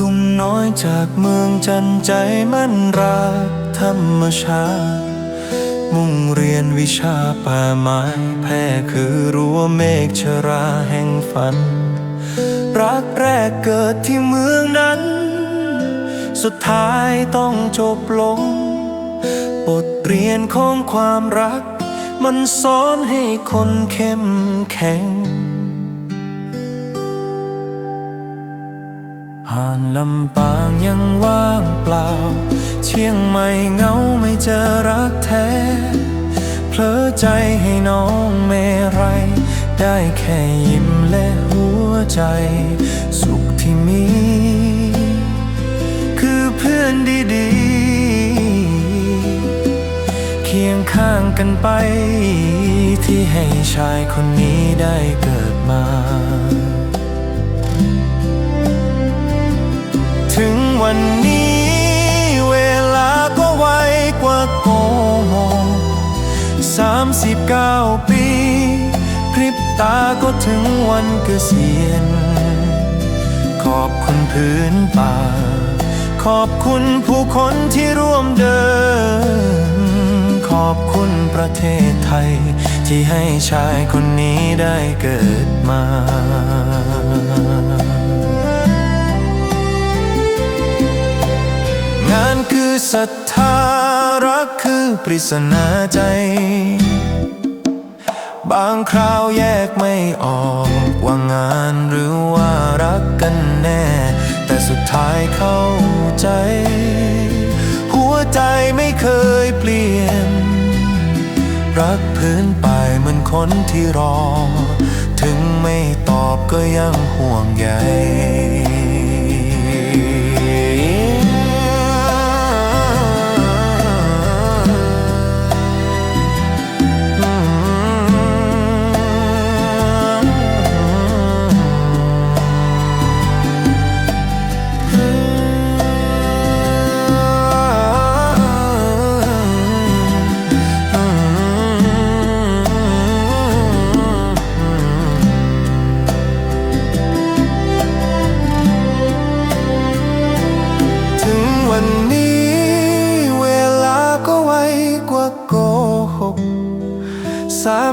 ทุ่มน้อยจากเมืองจันใจมั่นรักธรรมชาติมุ่งเรียนวิชาป่าไม้แพ้คือรั้วเมฆชราแห่งฝัน รักแรกเกิดที่เมืองนั้น สุดท้ายต้องจบลง บทเรียนของความรัก มันสอนให้คนเข้มแข็ง ห่านลำปางยังว่างเปล่า เชียงใหม่เงาไม่เจอรักแท้ เพลอใจให้น้องเมไรได้แค่ยิ้มและหัวใจ สุขที่มี คือเพื่อนดีๆ เคียงข้างกันไป ที่ให้ชายคนนี้ได้เกิดมา 39 ปี พริบตาก็ถึงวันเกษียณ ขอบคุณพื้นป่า ขอบคุณผู้คนที่ร่วมเดิน ขอบคุณประเทศไทย ที่ให้ชายคนนี้ได้เกิดมาานคือศรัทธารักคือปริศนาใจ บางคราวแยกไม่ออกว่างานหรือว่ารักกันแน่ แต่สุดท้ายเข้าใจ หัวใจไม่เคยเปลี่ยน รักพื้นไปเหมือนคนที่รอ ถึงไม่ตอบก็ยังห่วงใย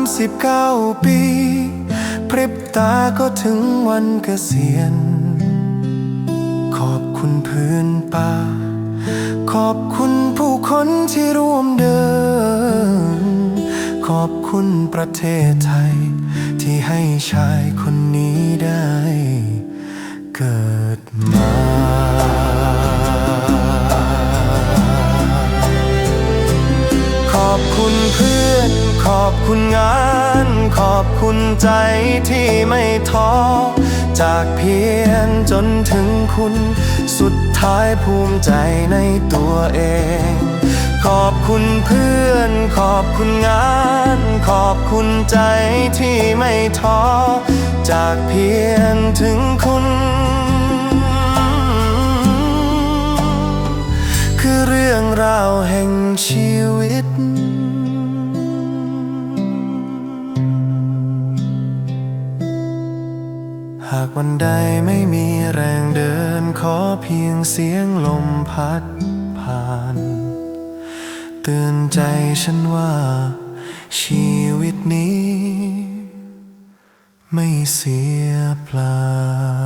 39 ปี พริบตาก็ถึงวันเกษียณ ขอบคุณพื้นป่า ขอบคุณผู้คนที่ร่วมเดิน ขอบคุณประเทศไทย ที่ให้ชายคนนี้ได้เกิด คุณงานขอบคุณใจที่ไม่ท้อ จากเพียรจนถึงคุณ สุดท้ายภูมิใจในตัวเอง ขอบคุณเพื่อน ขอบคุณงาน ขอบคุณใจที่ไม่ท้อ จากเพียรถึงคุณคือเรื่องราวแห่งชีวิต วันใดไม่มีแรงเดินขอเพียงเสียงลมพัดผ่าน เตือนใจฉันว่า ชีวิตนี้ ไม่เสียเปล่า